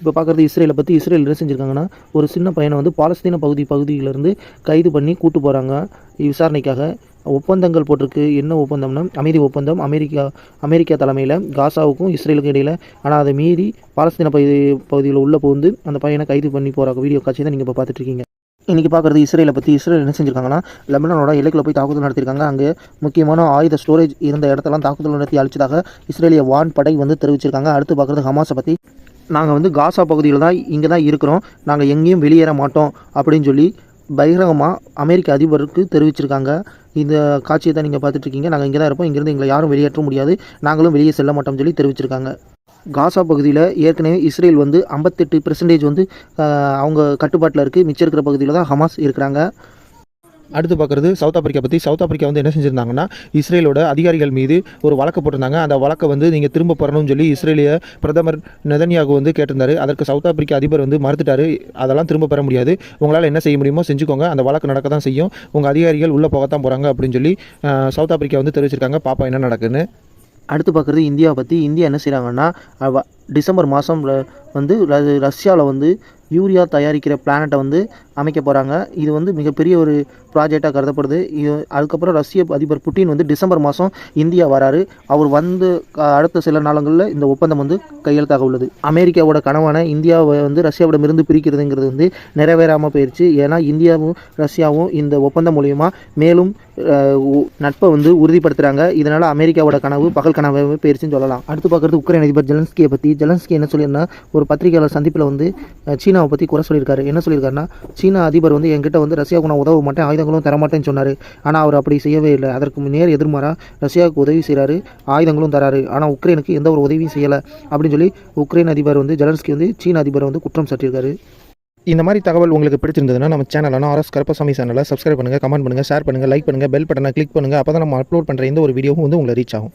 இப்போ பார்க்குறது இஸ்ரேலை பற்றி இஸ்ரேல் என்ன செஞ்சுருக்காங்கன்னா ஒரு சின்ன பையனை வந்து பாலஸ்தீன பகுதி பகுதியிலேருந்து கைது பண்ணி கூட்டு போகிறாங்க விசாரணைக்காக ஒப்பந்தங்கள் போட்டிருக்கு. என்ன ஒப்பந்தம்னா அமைதி ஒப்பந்தம். அமெரிக்கா அமெரிக்கா தலைமையில் காசாவுக்கும் இஸ்ரேலுக்கும் இடையில். ஆனால் அதை மீறி பாலஸ்தீன பகுதி பகுதியில் உள்ளே போந்து அந்த பையனை கைது பண்ணி போகிற வீடியோ காட்சி தான் நீங்கள் இப்போ பார்த்துட்டு இன்றைக்கி பார்க்குறது இஸ்ரேலை பற்றி இஸ்ரேல் என்ன செஞ்சுருக்காங்கன்னா லெபனானோட எல்லைக்குள்ள போய் தாக்குதல் நடத்தியிருக்காங்க அங்கே முக்கியமான ஆயுத ஸ்டோரேஜ் இருந்த இடத்தெல்லாம் தாக்குதல் நடத்தி அழிச்சதாக இஸ்ரேலிய வான் படை வந்து தெரிவிச்சிருக்காங்க. அடுத்து பார்க்குறது ஹமாஸை பற்றி நாங்கள் வந்து காசா பகுதியில் தான் இங்கே தான் இருக்கிறோம். நாங்கள் எங்கேயும் வெளியேற மாட்டோம் அப்படின்னு சொல்லி பகிரங்கமாக அமெரிக்க அதிபருக்கு தெரிவிச்சிருக்காங்க. இந்த காட்சியை தான் நீங்கள் பார்த்துட்ருக்கீங்க நாங்கள் இங்கே தான் இருப்போம். இங்கேருந்து எங்களை யாரும் வெளியேற்ற முடியாது. நாங்களும் வெளியே செல்ல மாட்டோம்னு சொல்லி தெரிவிச்சிருக்காங்க. காசா பகுதியில் ஏற்கனவே இஸ்ரேல் வந்து ஐம்பத்தெட்டு பெர்சன்டேஜ் வந்து அவங்க கட்டுப்பாட்டில் இருக்குது மிச்சம் இருக்கிற பகுதியில் தான் ஹமாஸ் இருக்கிறாங்க. அடுத்து பார்க்குறது சவுத் ஆப்பிரிக்கா பற்றி சவுத் ஆப்பிரிக்கா வந்து என்ன செஞ்சுருந்தாங்கன்னா இஸ்ரேலோட அதிகாரிகள் மீது ஒரு வழக்கு போட்டிருந்தாங்க. அந்த வழக்கை வந்து நீங்கள் திரும்ப பெறணும்னு சொல்லி இஸ்ரேலிய பிரதமர் நெதன்யாகு வந்து கேட்டிருந்தாரு. அதற்கு சவுத் ஆப்பிரிக்கா அதிபர் வந்து மறுத்துட்டாரு. அதெல்லாம் திரும்ப பெற முடியாது. உங்களால் என்ன செய்ய முடியுமோ செஞ்சுக்கோங்க. அந்த வழக்கு நடக்க தான் செய்யும். உங்கள் அதிகாரிகள் உள்ளே போகத்தான் போகிறாங்க அப்படின்னு சொல்லி சவுத் ஆப்பிரிக்கா வந்து தெரிவிச்சிருக்காங்க. பாப்பா என்ன நடக்குன்னு. அடுத்து பார்க்குறது இந்தியாவை பற்றி இந்தியா என்ன செய்கிறாங்கன்னா டிசம்பர் மாதம் வந்து ரஷ்யாவில் வந்து யூரியா தயாரிக்கிற பிளானட்டை வந்து அமைக்க போகிறாங்க இது வந்து மிகப்பெரிய ஒரு ப்ராஜெக்டாக கருதப்படுது. இது அதுக்கப்புறம் ரஷ்ய அதிபர் புட்டின் வந்து டிசம்பர் மாதம் இந்தியா வராரு. அவர் வந்து அடுத்த சில நாளங்களில் இந்த ஒப்பந்தம் வந்து கையெழுத்தாக உள்ளது. அமெரிக்காவோட கனவான இந்தியாவை வந்து ரஷ்யாவிடமிருந்து பிரிக்கிறதுங்கிறது வந்து நிறைவேறாமல் போயிடுச்சு ஏன்னா இந்தியாவும் ரஷ்யாவும் இந்த ஒப்பந்தம் மூலயமா மேலும் நட்பை வந்து உறுதிப்படுத்துகிறாங்க இதனால் அமெரிக்காவோட கனவு பகல் கனவாகவே போயிருச்சுன்னு சொல்லலாம். அடுத்து பார்க்குறது உக்ரைன் அதிபர் ஜெலன்ஸ்கியை பற்றி ஜெலன்ஸ்கி என்ன சொல்லியிருந்தா ஒரு பத்திரிகையாளர் சந்திப்பில் வந்து சீனாவை பற்றி குறை சொல்லியிருக்காரு. என்ன சொல்லியிருக்காருன்னா சீனா அதிபர் வந்து என்கிட்ட வந்து ரஷ்யாவுக்கு நான் உதவ மாட்டேன் ஆயுதங்களும் தரமாட்டேன்னு சொன்னார். ஆனால் அவர் அப்படி செய்யவே இல்லை. அதற்கு நேர் எதிர்மாறா ரஷ்யாவுக்கு உதவி செய்கிறாரு ஆயுதங்களும் தராரு. ஆனால் உக்ரைனுக்கு எந்த ஒரு உதவியும் செய்யலை. அப்படின்னு சொல்லி உக்ரைன் அதிபர் வந்து ஜெலன்ஸ்கி வந்து சீன அதிபரை வந்து குற்றம் சாட்டியிருக்காரு. இந்த மாதிரி தகவல் உங்களுக்கு பிடிச்சிருந்ததுன்னா நம்ம சேனலான ஆர்எஸ் கருப்பசாமி சேனலை சப்ஸ்கிரைப் பண்ணுங்கள் கமெண்ட் பண்ணுங்கள் ஷேர் பண்ணுங்கள் லைக் பண்ணுங்கள் பெல் பட்டனை கிளிக் பண்ணுங்கள் அப்போ தான் நம்ம அப்லோட் பண்ணுற எந்த ஒரு வீடியோவும் வந்து உங்களை ரீச் ஆகும்.